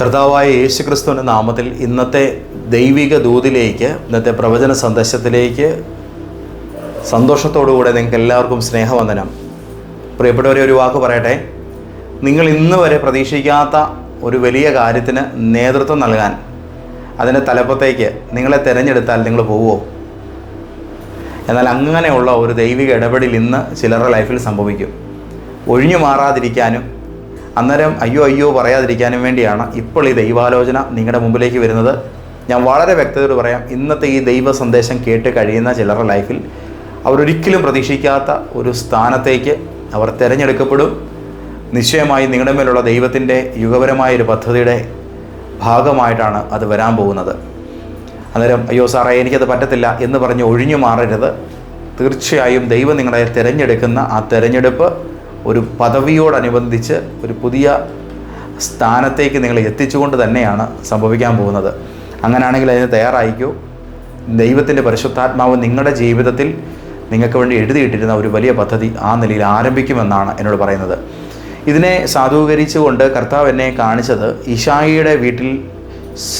കർത്താവായ യേശുക്രിസ്തുവിന്റെ നാമത്തിൽ ഇന്നത്തെ ദൈവിക ദൂതിലേക്ക് ഇന്നത്തെ പ്രവചന സന്ദേശത്തിലേക്ക് സന്തോഷത്തോടുകൂടെ നിങ്ങൾക്ക് എല്ലാവർക്കും സ്നേഹവന്ദനം. പ്രിയപ്പെട്ടവരെ ഒരു വാക്ക് പറയട്ടെ. നിങ്ങൾ ഇന്ന് വരെ പ്രതീക്ഷിക്കാത്ത ഒരു വലിയ കാര്യത്തിന് നേതൃത്വം നൽകാൻ അതിന്റെ തലപ്പത്തേക്ക് നിങ്ങളെ തിരഞ്ഞെടുത്താൽ നിങ്ങൾ പോവുമോ? എന്നാൽ അങ്ങനെയുള്ള ഒരു ദൈവിക ഇടപെടൽ ഇന്ന് ചിലരുടെ ലൈഫിൽ സംഭവിക്കും. ഒഴിഞ്ഞു മാറാതിരിക്കാനും അന്നേരം അയ്യോ അയ്യോ പറയാതിരിക്കാനും വേണ്ടിയാണ് ഇപ്പോൾ ഈ ദൈവാലോചന നിങ്ങളുടെ മുമ്പിലേക്ക് വരുന്നത്. ഞാൻ വളരെ വ്യക്തതയോട് പറയാം ഇന്നത്തെ ഈ ദൈവ സന്ദേശം കേട്ട് കഴിയുന്ന ചിലരുടെ ലൈഫിൽ അവരൊരിക്കലും പ്രതീക്ഷിക്കാത്ത ഒരു സ്ഥാനത്തേക്ക് അവർ തിരഞ്ഞെടുക്കപ്പെടും. നിശ്ചയമായി നിങ്ങളുടെ മേലുള്ള ദൈവത്തിന്റെ യുഗപരമായ ഒരു പദ്ധതിയുടെ ഭാഗമായിട്ടാണ് അത് വരാൻ പോകുന്നത്. അന്നേരം അയ്യോ സാറേ എനിക്കത് പറ്റത്തില്ല എന്ന് പറഞ്ഞ് ഒഴിഞ്ഞു മാറരുത്. തീർച്ചയായും ദൈവം നിങ്ങളെ തിരഞ്ഞെടുക്കുന്ന ആ തിരഞ്ഞെടുപ്പ് ഒരു പദവിയോടനുബന്ധിച്ച് ഒരു പുതിയ സ്ഥാനത്തേക്ക് നിങ്ങളെ എത്തിച്ചുകൊണ്ട് തന്നെയാണ് സംഭവിക്കാൻ പോകുന്നത്. അങ്ങനെയാണെങ്കിൽ അതിന് തയ്യാറായിക്കോ ദൈവത്തിന്റെ പരിശുദ്ധാത്മാവ് നിങ്ങളുടെ ജീവിതത്തിൽ നിങ്ങൾക്ക് വേണ്ടി എഴുതിയിട്ടിരുന്ന ഒരു വലിയ പദ്ധതി ആ നിലയിൽ ആരംഭിക്കുമെന്നാണ് എന്നോട് പറയുന്നത്. ഇതിനെ സാധൂകരിച്ചുകൊണ്ട് കർത്താവ് എന്നെ കാണിച്ചത് ഇഷായിയുടെ വീട്ടിൽ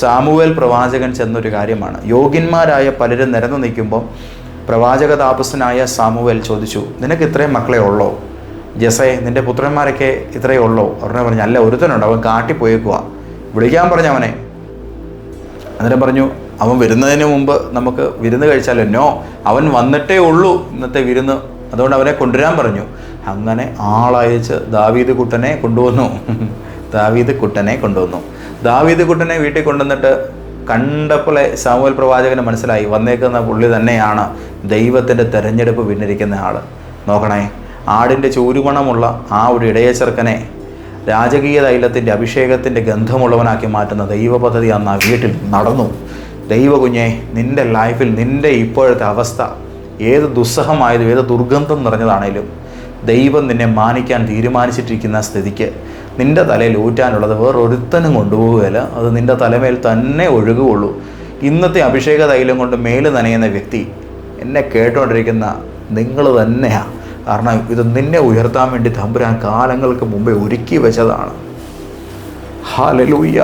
സാമുവേൽ പ്രവാചകൻ ചെന്നൊരു കാര്യമാണ്. യോഗ്യന്മാരായ പലരും നിരന്നു നിൽക്കുമ്പോൾ പ്രവാചക താപസ്സനായ സാമുവേൽ ചോദിച്ചു നിനക്ക് ഇത്രയും മക്കളെ ഉള്ളോ? ജസേ നിന്റെ പുത്രന്മാരൊക്കെ ഇത്രയേ ഉള്ളൂ. ഉടനെ പറഞ്ഞു അല്ല ഒരുത്തനുണ്ട് അവൻ കാട്ടിപ്പോയേക്കുക വിളിക്കാൻ പറഞ്ഞു അവനെ. അന്നേരം പറഞ്ഞു അവൻ വരുന്നതിന് മുമ്പ് നമുക്ക് വിരുന്ന് കഴിച്ചാലോ? നോ അവൻ വന്നിട്ടേ ഉള്ളൂ ഇന്നത്തെ വിരുന്ന്. അതുകൊണ്ട് അവനെ കൊണ്ടുവരാൻ പറഞ്ഞു. അങ്ങനെ ആളയച്ച് ദാവീദ് കുട്ടനെ കൊണ്ടുവന്നു. ദാവീദ് കുട്ടനെ കൊണ്ടുവന്നു. ദാവീദ് കുട്ടനെ വീട്ടിൽ കൊണ്ടുവന്നിട്ട് കണ്ടപ്പോളെ സാമൂഹ്യ പ്രവാചകന് മനസ്സിലായി. വന്നേക്കുന്ന പുള്ളി തന്നെയാണ് ദൈവത്തിന്റെ തെരഞ്ഞെടുപ്പ് പിന്നിരിക്കുന്ന ആൾ നോക്കണേ. ആടിന്റെ ചൂരുമണമുള്ള ആ ഒരു ഇടയച്ചെറുക്കനെ രാജകീയ തൈലത്തിന്റെ അഭിഷേകത്തിന്റെ ഗന്ധമുള്ളവനാക്കി മാറ്റുന്ന ദൈവ പദ്ധതി അന്ന് ആ വീട്ടിൽ നടന്നു. ദൈവ കുഞ്ഞെ നിന്റെ ലൈഫിൽ നിന്റെ ഇപ്പോഴത്തെ അവസ്ഥ ഏത് ദുസ്സഹമായതും ഏത് ദുർഗന്ധം നിറഞ്ഞതാണേലും ദൈവം നിന്നെ മാനിക്കാൻ തീരുമാനിച്ചിട്ടിരിക്കുന്ന സ്ഥിതിക്ക് നിന്റെ തലയിൽ ഊറ്റാനുള്ളത് വേറൊരുത്തനും കൊണ്ടുപോവുകയില്ല. അത് നിന്റെ തലമേൽ തന്നെ ഒഴുകുകയുള്ളൂ. ഇന്നത്തെ അഭിഷേക തൈലം കൊണ്ട് മേൽ നനയുന്ന വ്യക്തി എന്നെ കേട്ടുകൊണ്ടിരിക്കുന്ന നിങ്ങൾ തന്നെയാണ് കാരണം ഇത് നിന്നെ ഉയർത്താൻ വേണ്ടി തമ്പുരാൻ കാലങ്ങൾക്ക് മുമ്പേ ഒരുക്കി വെച്ചതാണ്. ഹാലലൂയ്യ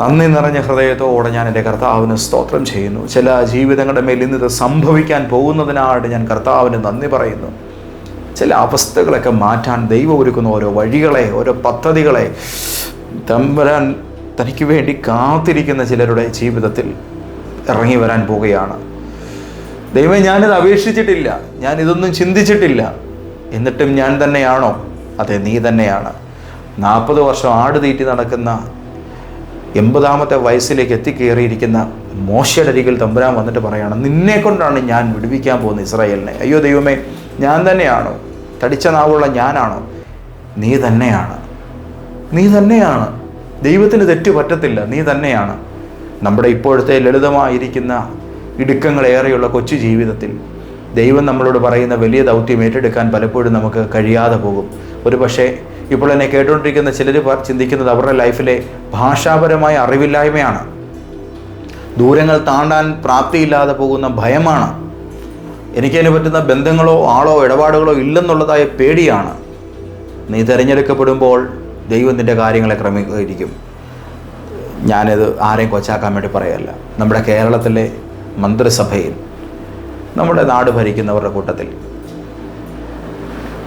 നന്ദി നിറഞ്ഞ ഹൃദയത്തോടെ ഞാൻ എന്റെ കർത്താവിന് സ്തോത്രം ചെയ്യുന്നു. ചില ജീവിതങ്ങളുടെ മേൽ ഇന്ന് ഇത് സംഭവിക്കാൻ പോകുന്നതിനായിട്ട് ഞാൻ കർത്താവിന് നന്ദി പറയുന്നു. ചില അവസ്ഥകളൊക്കെ മാറ്റാൻ ദൈവം ഒരുക്കുന്ന ഓരോ വഴികളെ ഓരോ പദ്ധതികളെ തമ്പുരാൻ തനിക്ക് വേണ്ടി കാത്തിരിക്കുന്ന ചിലരുടെ ജീവിതത്തിൽ ഇറങ്ങി വരാൻ പോവുകയാണ് ദൈവം ഞാനിത് അപേക്ഷിച്ചിട്ടില്ല. ഞാൻ ഇതൊന്നും ചിന്തിച്ചിട്ടില്ല. എന്നിട്ടും ഞാൻ തന്നെയാണോ? അതെ നീ തന്നെയാണ്. നാൽപ്പത് വർഷം ആട് തീറ്റി നടക്കുന്ന എൺപതാമത്തെ വയസ്സിലേക്ക് എത്തിക്കേറിയിരിക്കുന്ന മോശയുടെ അരികിൽ തമ്പുരാൻ വന്നിട്ട് പറയണം നിന്നെ കൊണ്ടാണ് ഞാൻ വിടുവിക്കാൻ പോകുന്നത് ഇസ്രായേലിനെ. അയ്യോ ദൈവമേ ഞാൻ തന്നെയാണോ? തടിച്ച നാവുള്ള ഞാനാണോ? നീ തന്നെയാണ്. നീ തന്നെയാണ്. ദൈവത്തിന് തെറ്റ് പറ്റത്തില്ല. നീ തന്നെയാണ്. നമ്മുടെ ഇപ്പോഴത്തെ ലളിതമായിരിക്കുന്ന ഇടുക്കങ്ങളേറെയുള്ള കൊച്ചു ജീവിതത്തിൽ ദൈവം നമ്മളോട് പറയുന്ന വലിയ ദൗത്യം ഏറ്റെടുക്കാൻ പലപ്പോഴും നമുക്ക് കഴിയാതെ പോകും. ഒരു പക്ഷേ ഇപ്പോൾ എന്നെ കേട്ടുകൊണ്ടിരിക്കുന്ന ചിലർ ചിന്തിക്കുന്നത് അവരുടെ ലൈഫിലെ ഭാഷാപരമായ അറിവില്ലായ്മയാണ്. ദൂരങ്ങൾ താണ്ടാൻ പ്രാപ്തിയില്ലാതെ പോകുന്ന ഭയമാണ്. എനിക്കതിന് പറ്റുന്ന ബന്ധങ്ങളോ ആളോ ഇടപാടുകളോ ഇല്ലെന്നുള്ളതായ പേടിയാണ്. നീ തിരഞ്ഞെടുക്കപ്പെടുമ്പോൾ ദൈവം നിന്റെ കാര്യങ്ങളെ ക്രമീകരിക്കും. ഞാനിത് ആരെയും കൊച്ചാക്കാൻ വേണ്ടി പറയല്ല. നമ്മുടെ കേരളത്തിലെ മന്ത്രിസഭയിൽ നമ്മുടെ നാട് ഭരിക്കുന്നവരുടെ കൂട്ടത്തിൽ.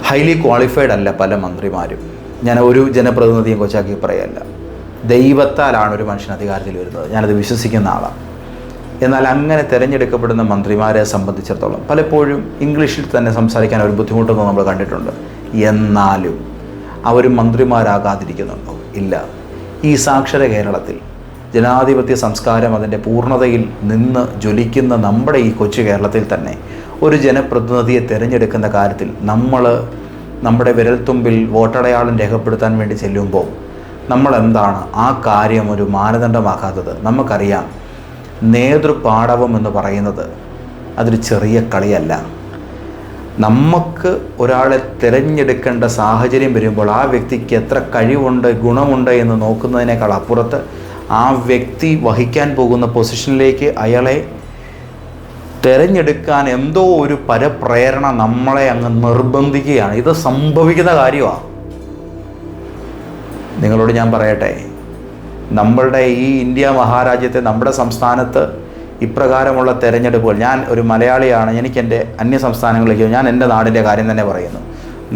ഹൈലി ക്വാളിഫൈഡ് അല്ല പല മന്ത്രിമാരും. ഞാൻ ഒരു ജനപ്രതിനിധിയും കൊച്ചാക്കി പറയല്ല. ദൈവത്താലാണ് ഒരു മനുഷ്യൻ അധികാരത്തിൽ വരുന്നത്. ഞാനത് വിശ്വസിക്കുന്ന ആളാണ്. എന്നാൽ അങ്ങനെ തിരഞ്ഞെടുക്കപ്പെടുന്ന മന്ത്രിമാരെ സംബന്ധിച്ചിടത്തോളം പലപ്പോഴും ഇംഗ്ലീഷിൽ തന്നെ സംസാരിക്കാൻ ഒരു ബുദ്ധിമുട്ടൊന്നും നമ്മൾ കണ്ടിട്ടുണ്ട്. എന്നാലും അവർ മന്ത്രിമാരാകാതിരിക്കുന്നുണ്ടോ? ഇല്ല. ഈ സാക്ഷര കേരളത്തിൽ ജനാധിപത്യ സംസ്കാരം അതിന്റെ പൂർണതയിൽ നിന്ന് ജ്വലിക്കുന്ന നമ്മുടെ ഈ കൊച്ചു കേരളത്തിൽ തന്നെ ഒരു ജനപ്രതിനിധിയെ തിരഞ്ഞെടുക്കുന്ന കാര്യത്തിൽ നമ്മൾ നമ്മുടെ വിരൽത്തുമ്പിൽ വോട്ടടയാളം രേഖപ്പെടുത്താൻ വേണ്ടി ചെല്ലുമ്പോൾ നമ്മൾ എന്താണ് ആ കാര്യം ഒരു മാനദണ്ഡമാക്കാത്തത്? നമുക്കറിയാം നേതൃപാടവം എന്ന് പറയുന്നത് അതൊരു ചെറിയ കളിയല്ല. നമുക്ക് ഒരാളെ തിരഞ്ഞെടുക്കേണ്ട സാഹചര്യം വരുമ്പോൾ ആ വ്യക്തിക്ക് എത്ര കഴിവുണ്ട് ഗുണമുണ്ട് എന്ന് നോക്കുന്നതിനേക്കാൾ അപ്പുറത്ത് ആ വ്യക്തി വഹിക്കാൻ പോകുന്ന പൊസിഷനിലേക്ക് അയാളെ തിരഞ്ഞെടുക്കാൻ എന്തോ ഒരു പരപ്രേരണ നമ്മളെ അങ്ങ് നിർബന്ധിക്കുകയാണ്. ഇത് സംഭവിക്കുന്ന കാര്യമാണ് നിങ്ങളോട് ഞാൻ പറയട്ടെ നമ്മളുടെ ഈ ഇന്ത്യ മഹാരാജ്യത്തെ നമ്മുടെ സംസ്ഥാനത്ത് ഇപ്രകാരമുള്ള തെരഞ്ഞെടുപ്പുകൾ ഞാൻ ഒരു മലയാളിയാണ് എനിക്ക് എന്റെ അന്യ സംസ്ഥാനങ്ങളിലേക്ക് ഞാൻ എന്റെ നാടിന്റെ കാര്യം തന്നെ പറയുന്നു.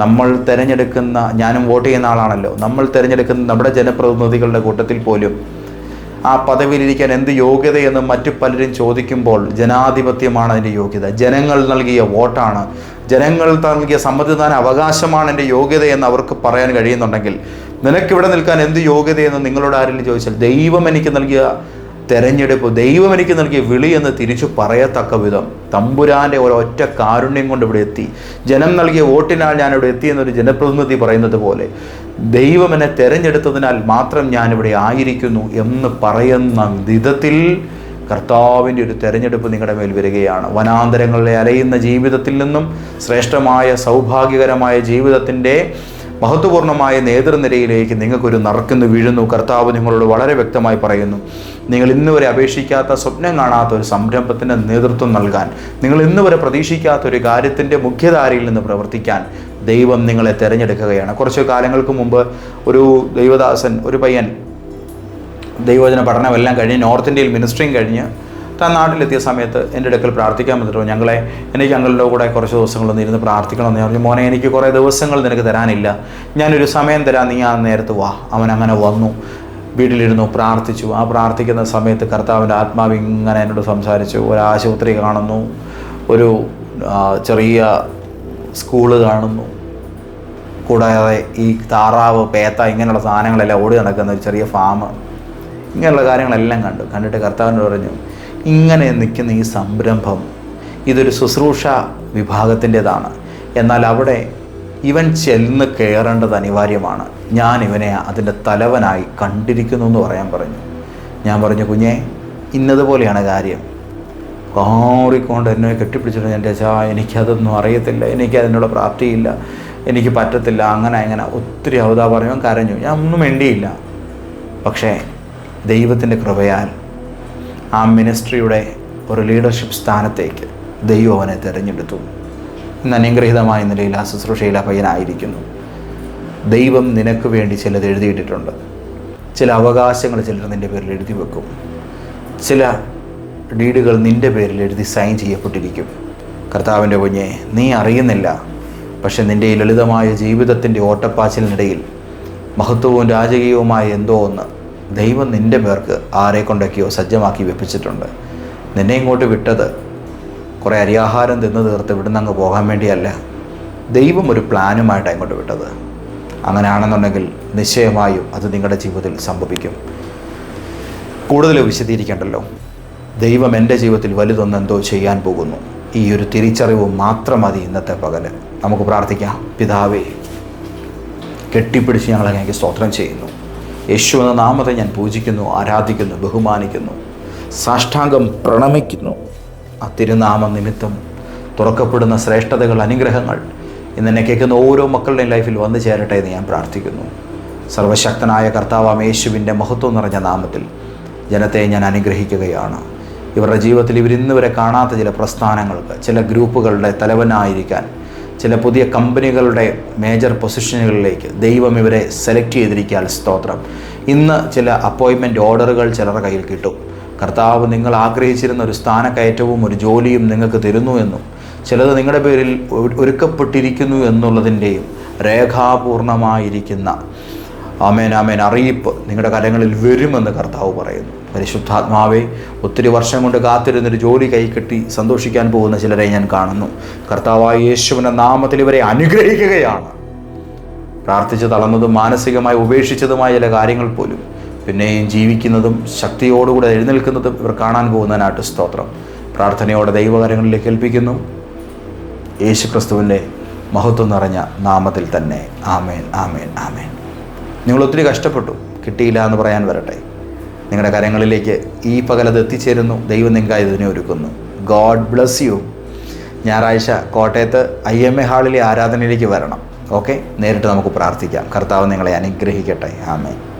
നമ്മൾ തിരഞ്ഞെടുക്കുന്ന ഞാനും വോട്ട് ചെയ്യുന്ന ആളാണല്ലോ. നമ്മൾ തിരഞ്ഞെടുക്കുന്ന നമ്മുടെ ജനപ്രതിനിധികളുടെ കൂട്ടത്തിൽ പോലും ആ പദവിയിലിരിക്കാൻ എന്ത് യോഗ്യതയെന്ന് മറ്റു പലരും ചോദിക്കുമ്പോൾ ജനാധിപത്യമാണ് അതിന്റെ യോഗ്യത. ജനങ്ങൾ നൽകിയ വോട്ടാണ്. ജനങ്ങൾ നൽകിയ സമ്മതിദാന അവകാശമാണ് എന്റെ യോഗ്യതയെന്ന് അവർക്ക് പറയാൻ കഴിയുന്നുണ്ടെങ്കിൽ നിനക്കിവിടെ നിൽക്കാൻ എന്ത് യോഗ്യതയെന്ന് നിങ്ങളോട് ആരെങ്കിലും ചോദിച്ചാൽ ദൈവം എനിക്ക് നൽകിയ തെരഞ്ഞെടുപ്പ് ദൈവം എനിക്ക് നൽകിയ വിളി എന്ന് തിരിച്ചു പറയത്തക്ക വിധം. തമ്പുരാന്റെ ഒരൊറ്റ കാരുണ്യം കൊണ്ട് ഇവിടെ എത്തി. ജനം നൽകിയ വോട്ടിനാൽ ഞാൻ ഇവിടെ എത്തി എന്നൊരു ജനപ്രതിനിധി പറയുന്നത് പോലെ ദൈവം എന്നെ തെരഞ്ഞെടുത്തതിനാൽ മാത്രം ഞാനിവിടെ ആയിരിക്കുന്നു എന്ന് പറയുന്ന വിധത്തിൽ കർത്താവിന്റെ ഒരു തെരഞ്ഞെടുപ്പ് നിങ്ങളുടെ മേൽ വരികയാണ്. വനാന്തരങ്ങളിലെ അലയുന്ന ജീവിതത്തിൽ നിന്നും ശ്രേഷ്ഠമായ സൗഭാഗ്യകരമായ ജീവിതത്തിന്റെ മഹത്വപൂർണമായ നേതൃനിരയിലേക്ക് നിങ്ങൾക്കൊരു നറുക്കുന്നു വീഴുന്നു. കർത്താവ് നിങ്ങളോട് വളരെ വ്യക്തമായി പറയുന്നു. നിങ്ങൾ ഇന്നുവരെ അപേക്ഷിക്കാത്ത സ്വപ്നം കാണാത്ത ഒരു സംരംഭത്തിന് നേതൃത്വം നൽകാൻ നിങ്ങൾ ഇന്നുവരെ പ്രതീക്ഷിക്കാത്ത ഒരു കാര്യത്തിന്റെ മുഖ്യധാരയിൽ നിന്ന് പ്രവർത്തിക്കാൻ ദൈവം നിങ്ങളെ തിരഞ്ഞെടുക്കുകയാണ്. കുറച്ച് കാലങ്ങൾക്ക് മുമ്പ് ഒരു ദൈവദാസൻ ഒരു പയ്യൻ ദൈവവചന പഠനമെല്ലാം കഴിഞ്ഞ് നോർത്ത് ഇന്ത്യയിൽ മിനിസ്ട്രിയും കഴിഞ്ഞ് താൻ നാട്ടിലെത്തിയ സമയത്ത് എന്റെ അടുക്കൽ പ്രാർത്ഥിക്കാൻ വന്നിട്ട് ഞങ്ങളെ എനിക്ക് ഞങ്ങളുടെ കൂടെ കുറച്ച് ദിവസങ്ങളൊന്ന് ഇരുന്ന് പ്രാർത്ഥിക്കണമെന്ന് ഞാൻ പറഞ്ഞു മോനെ എനിക്ക് കുറേ ദിവസങ്ങൾ നിനക്ക് തരാനില്ല. ഞാനൊരു സമയം തരാം നീ ആ നേരത്ത് വാ. അവൻ അങ്ങനെ വന്നു. വീട്ടിലിരുന്നു പ്രാർത്ഥിച്ചു. ആ പ്രാർത്ഥിക്കുന്ന സമയത്ത് കർത്താവിന്റെ ആത്മാവ് ഇങ്ങനെ എന്നോട് സംസാരിച്ചു. ഒരു ആശുപത്രി കാണുന്നു. ഒരു ചെറിയ സ്കൂൾ കാണുന്നു. കൂടാതെ ഈ താറാവ് പേത്ത ഇങ്ങനെയുള്ള സാധനങ്ങളെല്ലാം ഓടി നടക്കുന്ന ഒരു ചെറിയ ഫാം ഇങ്ങനെയുള്ള കാര്യങ്ങളെല്ലാം കണ്ടു. കണ്ടിട്ട് കർത്താവിനോട് പറഞ്ഞു ഇങ്ങനെ നിൽക്കുന്ന ഈ സംരംഭം ഇതൊരു ശുശ്രൂഷ വിഭാഗത്തിന്റെതാണ്. എന്നാൽ അവിടെ ഇവൻ ചെന്ന് കയറേണ്ടത് അനിവാര്യമാണ്. ഞാൻ ഇവനെ അതിന്റെ തലവനായി കണ്ടിരിക്കുന്നു എന്ന് പറയാൻ പറഞ്ഞു. ഞാൻ പറഞ്ഞു കുഞ്ഞെ ഇന്നതുപോലെയാണ് കാര്യം. കാറിക്കൊണ്ട് എന്നെ കെട്ടിപ്പിടിച്ചിട്ട് എന്റെ ചാ എനിക്കതൊന്നും അറിയത്തില്ല. എനിക്ക് അതിനുള്ള പ്രാപ്തിയില്ല. എനിക്ക് പറ്റത്തില്ല. അങ്ങനെ അങ്ങനെ ഒത്തിരി അവതാ പറഞ്ഞു കരഞ്ഞു. ഞാൻ ഒന്നും വേണ്ടിയില്ല പക്ഷേ ദൈവത്തിന്റെ കൃപയാൽ ആ മിനിസ്ട്രിയുടെ ഒരു ലീഡർഷിപ്പ് സ്ഥാനത്തേക്ക് ദൈവം അവനെ തിരഞ്ഞെടുത്തു. ഇന്ന് അനുഗ്രഹീതമായ നിലയിൽ ആ ശുശ്രൂഷയിൽ ആ പയ്യനായിരിക്കുന്നു. ദൈവം നിനക്ക് വേണ്ടി ചിലത് എഴുതിയിട്ടിട്ടുണ്ട്. ചില അവകാശങ്ങൾ ചിലർ നിന്റെ പേരിൽ എഴുതി വെക്കും. ചില ഡീഡുകൾ നിന്റെ പേരിൽ എഴുതി സൈൻ ചെയ്യപ്പെട്ടിരിക്കും. കർത്താവിന്റെ കുഞ്ഞെ നീ അറിയുന്നില്ല. പക്ഷെ നിന്റെ ഈ ലളിതമായ ജീവിതത്തിന്റെ ഓട്ടപ്പാച്ചിലിനിടയിൽ മഹത്വവും രാജകീയവുമായ എന്തോ ഒന്ന് ദൈവം നിന്റെ പേർക്ക് ആരെ കൊണ്ടൊക്കെയോ സജ്ജമാക്കി വെപ്പിച്ചിട്ടുണ്ട്. നിന്നെ ഇങ്ങോട്ട് വിട്ടത് കുറേ അരിയാഹാരം തിന്ന് തീർത്ത് ഇവിടുന്ന് അങ്ങ് പോകാൻ വേണ്ടിയല്ല. ദൈവം ഒരു പ്ലാനുമായിട്ടാണ് ഇങ്ങോട്ട് വിട്ടത്. അങ്ങനെയാണെന്നുണ്ടെങ്കിൽ നിശ്ചയമായും അത് നിങ്ങളുടെ ജീവിതത്തിൽ സംഭവിക്കും. കൂടുതൽ വിശദീകരിക്കേണ്ടല്ലോ. ദൈവം എന്റെ ജീവിതത്തിൽ വലുതൊന്ന് എന്തോ ചെയ്യാൻ പോകുന്നു. ഈ ഒരു തിരിച്ചറിവ് മാത്രം മതി ഇന്നത്തെ പകൽ. നമുക്ക് പ്രാർത്ഥിക്കാം. പിതാവേ കെട്ടിപ്പിടിച്ച് ഞങ്ങളെ ഞങ്ങൾക്ക് സ്തോത്രം ചെയ്യുന്നു. യേശു എന്ന നാമത്തെ ഞാൻ പൂജിക്കുന്നു ആരാധിക്കുന്നു ബഹുമാനിക്കുന്നു സാഷ്ടാംഗം പ്രണമിക്കുന്നു. ആ തിരുനാമ നിമിത്തം തുറക്കപ്പെടുന്ന ശ്രേഷ്ഠതകൾ അനുഗ്രഹങ്ങൾ ഇന്ന് എന്നെ കേൾക്കുന്ന ഓരോ മക്കളുടെയും ലൈഫിൽ വന്നു ചേരട്ടെ എന്ന് ഞാൻ പ്രാർത്ഥിക്കുന്നു. സർവശക്തനായ കർത്താവാം യേശുവിന്റെ മഹത്വം നിറഞ്ഞ നാമത്തിൽ ജനത്തെ ഞാൻ അനുഗ്രഹിക്കുകയാണ്. ഇവരുടെ ജീവിതത്തിൽ ഇവരിന്ന് വരെ കാണാത്ത ചില പ്രസ്ഥാനങ്ങൾക്ക് ചില ഗ്രൂപ്പുകളുടെ തലവനായിരിക്കാൻ ചില പുതിയ കമ്പനികളുടെ മേജർ പൊസിഷനുകളിലേക്ക് ദൈവം ഇവരെ സെലക്ട് ചെയ്തിരിക്കാൻ സ്തോത്രം. ഇന്ന് ചില അപ്പോയിൻമെന്റ് ഓർഡറുകൾ ചിലരുടെ കയ്യിൽ കിട്ടും. കർത്താവ് നിങ്ങൾ ആഗ്രഹിച്ചിരുന്ന ഒരു സ്ഥാനക്കയറ്റവും ഒരു ജോലിയും നിങ്ങൾക്ക് തരുന്നു എന്നും ചിലത് നിങ്ങളുടെ പേരിൽ ഒരു- ഒരുക്കപ്പെട്ടിരിക്കുന്നു എന്നുള്ളതിന്റെയും രേഖാപൂർണമായിരിക്കുന്ന ആമേൻ ആമേൻ. അറിയിപ്പ് നിങ്ങളുടെ കരങ്ങളിൽ വരുമെന്ന് കർത്താവ് പറയുന്നു. പരിശുദ്ധാത്മാവെ ഒത്തിരി വർഷം കൊണ്ട് കാത്തിരുന്നൊരു ജോലി കൈക്കെട്ടി സന്തോഷിക്കാൻ പോകുന്ന ചിലരെ ഞാൻ കാണുന്നു. കർത്താവായ യേശുവിന്റെ നാമത്തിൽ ഇവരെ അനുഗ്രഹിക്കുകയാണ്. പ്രാർത്ഥിച്ച് തളർന്നതും മാനസികമായി ഉപേക്ഷിച്ചതുമായ ചില കാര്യങ്ങൾ പോലും പിന്നെയും ജീവിക്കുന്നതും ശക്തിയോടുകൂടെ എഴുന്നേൽക്കുന്നതും ഇവർ കാണാൻ പോകുന്നതിനായിട്ട് സ്തോത്രം. പ്രാർത്ഥനയോടെ ദൈവകരങ്ങളിൽ ഏൽപ്പിക്കുന്നു. യേശു ക്രിസ്തുവിന്റെ മഹത്വം നിറഞ്ഞ നാമത്തിൽ തന്നെ ആമേൻ ആമേൻ ആമേൻ. നിങ്ങൾ ഒത്തിരി കഷ്ടപ്പെട്ടു. കിട്ടിയില്ല എന്ന് പറയാൻ വരട്ടെ. നിങ്ങളുടെ കരങ്ങളിലേക്ക് ഈ പകലത് എത്തിച്ചേരുന്നു. ദൈവം നിങ്ങൾക്കായി ഇതിനെ ഒരുക്കുന്നു. ഗോഡ് ബ്ലസ് യു ഞായറാഴ്ച കോട്ടയത്ത് ഐ എം എ ഹാളിലെ ആരാധനയിലേക്ക് വരണം. ഓക്കെ നേരിട്ട് നമുക്ക് പ്രാർത്ഥിക്കാം. കർത്താവ് നിങ്ങളെ അനുഗ്രഹിക്കട്ടെ. ആമേൻ.